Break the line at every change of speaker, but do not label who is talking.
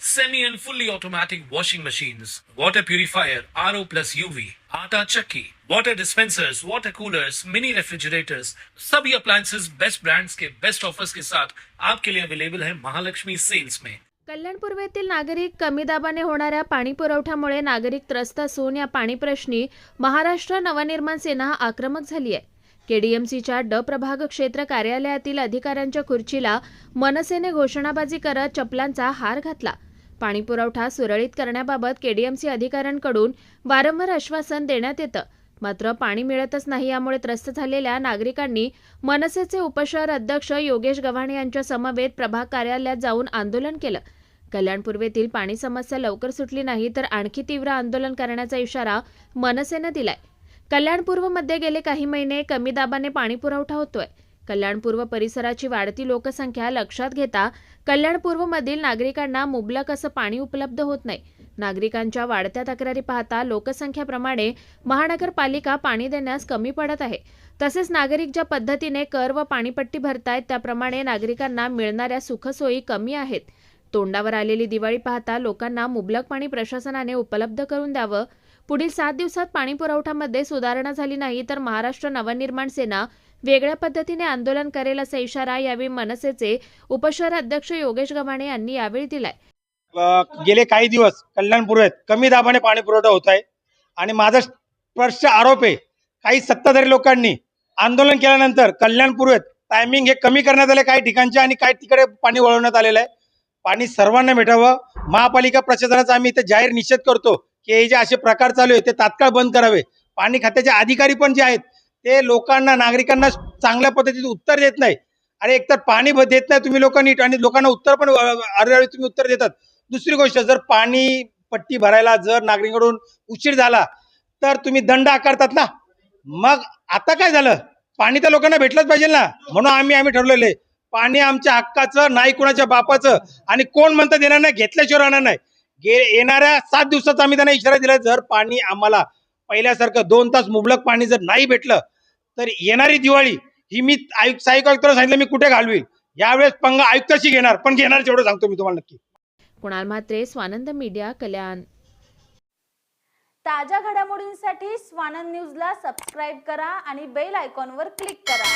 semi and fully automatic washing machines, water purifier, RO plus UV, आटा चक्की, water dispensers, water coolers, mini refrigerators, सभी appliances best brands के best offers के साथ आपके लिए अवेलेबल है महालक्ष्मी सेल्स में
कल्याण पूर्वेतील नागरिक कमी दाबाने होणाऱ्या पाणी पुरवठ्यामुळे नागरिक त्रस्त असून या पाणी प्रश्नी महाराष्ट्र नवनिर्माण सेना आक्रमक झाली आहे. केडीएमसीच्या ड प्रभाग क्षेत्र कार्यालयातील अधिकाऱ्यांच्या खुर्चीला मनसेने घोषणाबाजी करत चपलांचा हार घातला. पाणी पुरवठा सुरळीत करण्याबाबत केडीएमसी अधिकाऱ्यांकडून वारंवार आश्वासन देण्यात येतं. मात्र पाणी मिळतच नाही यामुळे त्रस्त झालेल्या नागरिकांनी मनसेचे उपशहर अध्यक्ष योगेश गव्हाणे यांच्या समवेत प्रभाग कार्यालयात जाऊन आंदोलन केलं. कल्याण पूर्वेतील पाणी समस्या लवकर सुटली नाही तर आणखी तीव्र आंदोलन करण्याचा इशारा मनसेनं दिलाय. कल्याण पूर्वमध्ये गेले काही महिने कमी दाबाने पाणी पुरवठा होतोय. कल्याण पूर्व परिसराची वाढती लोकसंख्या लक्षात घेता कल्याणपूर्वमधील नागरिकांना मुबलक असं पाणी उपलब्ध होत नाही. नागरिकांच्या वाढत्या तक्रारी पाहता लोकसंख्येप्रमाणे महानगरपालिका पाणी देण्यास कमी पडत आहे. तसेच नागरिक ज्या पद्धतीने कर व पाणीपट्टी भरतायत त्याप्रमाणे नागरिकांना मिळणाऱ्या सुखसोयी कमी आहेत. तोंडावर आलेली दिवाळी पाहता लोकांना मुबलक पाणी प्रशासनाने उपलब्ध करून द्यावं. पुढील सात दिवसात पाणी पुरवठ्यामध्ये सुधारणा झाली नाही तर महाराष्ट्र नवनिर्माण सेना वेगळ्या पद्धतीने आंदोलन करेल असा इशारा यावेळी मनसेचे उपशहर अध्यक्ष योगेश गव्हाणे यांनी यावेळी दिलाय.
गेले काही दिवस कल्याणपूर्वेत कमी दाबाने पाणी पुरवठा होत आहे. आणि माझा स्पष्ट आरोप आहे काही सत्ताधारी लोकांनी आंदोलन केल्यानंतर कल्याणपूर्वेत टायमिंग हे कमी करण्यात आले काही ठिकाणचे आणि काही तिकडे पाणी वळवण्यात आलेलं आहे. पाणी सर्वांना भेटावं महापालिका प्रशासनाचा आम्ही इथे जाहीर निषेध करतो की हे जे असे प्रकार चालू आहे ते तात्काळ बंद करावे. पाणी खात्याचे अधिकारी पण जे आहेत ते लोकांना नागरिकांना चांगल्या पद्धतीचं उत्तर देत नाही. आणि एकतर पाणी देत नाही तुम्ही लोक नीट आणि लोकांना उत्तर पण अर्ध्यावेळी तुम्ही उत्तर देतात. दुसरी गोष्ट जर पाणी पट्टी भरायला जर नागरिकांकडून उशीर झाला तर तुम्ही दंड आकारतात ना. मग आता काय झालं? पाणी तर लोकांना भेटलंच पाहिजे ना. म्हणून आम्ही आम्ही ठरवलेले आहे. पाणी आमच्या हक्काचं नाही कुणाच्या बापाचं आणि कोण म्हणतं येणार नाही घेतल्याशिवाय राहणार नाही. गे येणाऱ्या सात दिवसाचा आम्ही त्यांना इशारा दिला जर पाणी आम्हाला पहिल्यासारखं दोन तास मुबलक पाणी जर नाही भेटलं तर येणारी दिवाळी ही मी आयुक्त सहाय्यक आयुक्ताला सांगितलं मी कुठे घालवी यावेळेस पंगा आयुक्ताशी घेणार पण घेणार तेवढं सांगतो मी तुम्हाला नक्की.
कुणाल म्हात्रे स्वानंद मीडिया कल्याण.
ताज्या घडामोडींसाठी स्वानंद न्यूजला सबस्क्राईब करा आणि बेल आयकॉनवर क्लिक करा.